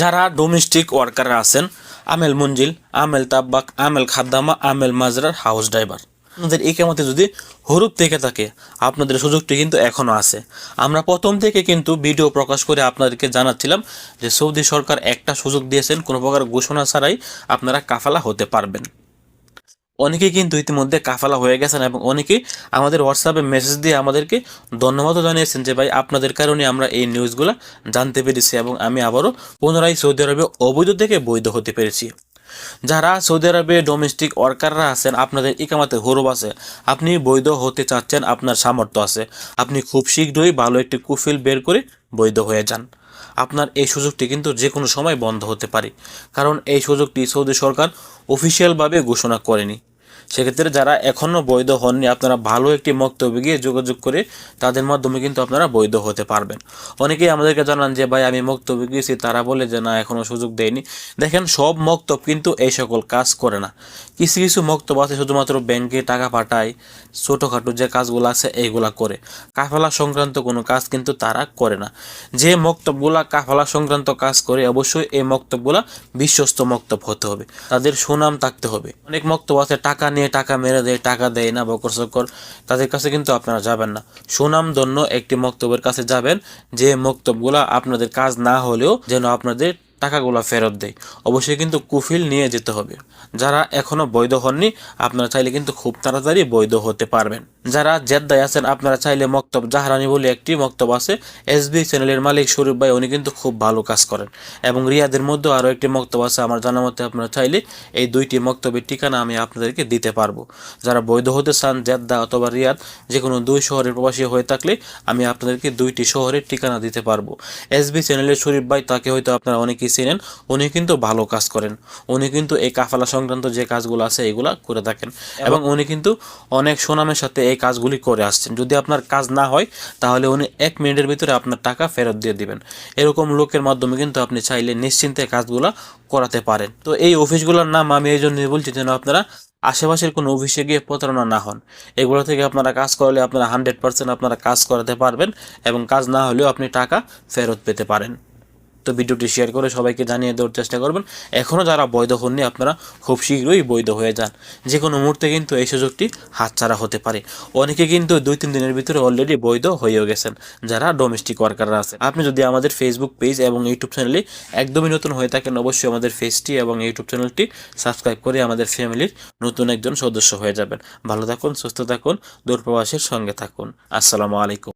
যারা domestic worker আছেন আমেল মঞ্জিল আমেল তাব্বাক আমেল খাদ্দামা আমেল মাজরার হাউস ড্রাইভার আপনাদের এই কেমতে যদি হরুপ থেকে থাকে, আপনাদের সুযোগটি কিন্তু এখনও আছে। আমরা প্রথম থেকে কিন্তু ভিডিও প্রকাশ করে আপনাদেরকে জানাচ্ছিলাম যে সৌদি সরকার একটা সুযোগ দিয়েছেন, কোনো প্রকার ঘোষণা ছাড়াই আপনারা কাফালা হতে পারবেন। অনেকেই কিন্তু ইতিমধ্যে কাফালা হয়ে গেছেন এবং অনেকেই আমাদের হোয়াটসঅ্যাপে মেসেজ দিয়ে আমাদেরকে ধন্যবাদও জানিয়েছেন যে, ভাই, আপনাদের কারণে আমরা এই নিউজগুলো জানতে পেরেছি এবং আমি আবারও পুনরায় সৌদি আরবে অবৈধ থেকে বৈধ হতে পেরেছি। যারা সৌদি আরবে ডোমেস্টিক ওয়ার্কাররা আছেন, আপনাদের ইকামাতে হরুব আছে। আপনি বৈধ হতে চাচ্ছেন, আপনার সামর্থ্য আছে। আপনি খুব শীঘ্রই ভালো একটি কুফিল বের করে বৈধ হয়ে যান। আপনার এই সুযোগটি কিন্তু যে কোনো সময় বন্ধ হতে পারে। কারণ এই সুযোগটি সৌদি সরকার অফিসিয়ালভাবে ঘোষণা করেনি। সেক্ষেত্রে যারা এখনও বৈধ হননি, আপনারা ভালো একটি মক্তব্যে গিয়ে যোগাযোগ করে তাদের মাধ্যমে কিন্তু আপনারা বৈধ হতে পারবেন। অনেকেই আমাদেরকে জানান যে, ভাই, আমি মক্তব্যে গিয়েছি। তারা বলে যে, না এখনও সুযোগ দেয়নি। দেখেন, সব মক্তব কিন্তু এই সকল কাজ করে না। কিছু কিছু মক্তব আছে, শুধুমাত্র ব্যাংকে টাকা পাঠায়, ছোটোখাটো যে কাজগুলো আছে, এইগুলা করে। কাফালা সংক্রান্ত কোনো কাজ কিন্তু তারা করে না। যে মক্তবগুলা কাফালা সংক্রান্ত কাজ করে, অবশ্যই এই মক্তবগুলা বিশ্বস্ত মক্তব হতে হবে। তাদের সুনাম থাকতে হবে। অনেক মক্তব আছে, টাকা নিয়ে টাকা মেরে দেয়, টাকা দেয় না, বকর সকর তাদের কাছে কিন্তু আপনারা যাবেন না। সুনাম ধন্য একটি মক্তব্যের কাছে যাবেন, যে মক্তবগুলা আপনাদের কাজ না হলেও যেন আপনাদের টাকাগুলো ফেরত দেয়। অবশ্যই কিন্তু কুফিল নিয়ে যেতে হবে। যারা এখনও বৈধ হননি, আপনারা চাইলে কিন্তু খুব তাড়াতাড়ি বৈধ হতে পারবেন। যারা জেদ্দায় আছেন, আপনারা চাইলে মক্তব জাহারানি বলে একটি মক্তব আছে। এসবি চ্যানেলের মালিক শরীফ ভাই, উনি কিন্তু খুব ভালো কাজ করেন। এবং রিয়াদের মধ্যে আরও একটি মক্তব আছে, আমার জানা মতে আপনারা চাইলে এই দুইটি মক্তবের ঠিকানা আমি আপনাদেরকে দিতে পারব। যারা বৈধ হতে চান, জেদ্দা অথবা রিয়াদ যে কোনো দুই শহরের প্রবাসী হয়ে থাকলে আমি আপনাদেরকে দুইটি শহরের ঠিকানা দিতে পারব। এসবি চ্যানেলের শরীফ ভাই, তাকে হয়তো আপনারা অনেকেই চিনেন উনি কিন্তু ভালো কাজ করেন। উনি কিন্তু এই কাফালা সংক্রান্ত যে কাজগুলো আছে এগুলো করে থাকেন। এবং উনি কিন্তু অনেক সুনামের সাথে এই কাজগুলি করে আসছেন। যদি আপনার কাজ না হয় তাহলে উনি এক মিনিটের ভিতরে আপনার টাকা ফেরত দিয়ে দিবেন। এরকম লোকের মাধ্যমে কিন্তু আপনি চাইলে নিশ্চিন্তে কাজগুলো করাতে পারেন। তো এই অফিসগুলোর নাম আমি এই জন্যই বলছি যেন আপনারা আশেপাশের কোনো অফিসে গিয়ে প্রতারণা না হন। এগুলো থেকে আপনারা কাজ করলে আপনারা হান্ড্রেড পারসেন্ট আপনারা কাজ করাতে পারবেন এবং কাজ না হলেও আপনি টাকা ফেরত পেতে পারেন। তো ভিডিওটি শেয়ার করে সবাইকে জানিয়ে দেওয়ার চেষ্টা করবেন। এখনও যারা বৈধ হননি, আপনারা খুব শীঘ্রই বৈধ হয়ে যান। যে কোনো মুহূর্তে কিন্তু এই সুযোগটি হাতছাড়া হতে পারে। অনেকে কিন্তু দুই তিন দিনের ভিতরে অলরেডি বৈধ হয়েও গেছেন, যারা ডোমেস্টিক ওয়ার্কাররা আছে আপনি যদি আমাদের ফেসবুক পেজ এবং ইউটিউব চ্যানেলে একদমই নতুন হয়ে থাকেন, অবশ্যই আমাদের পেজটি এবং ইউটিউব চ্যানেলটি সাবস্ক্রাইব করে আমাদের ফ্যামিলির নতুন একজন সদস্য হয়ে যাবেন। ভালো থাকুন, সুস্থ থাকুন, দূরপ্রবাসের সঙ্গে থাকুন। আসসালামু আলাইকুম।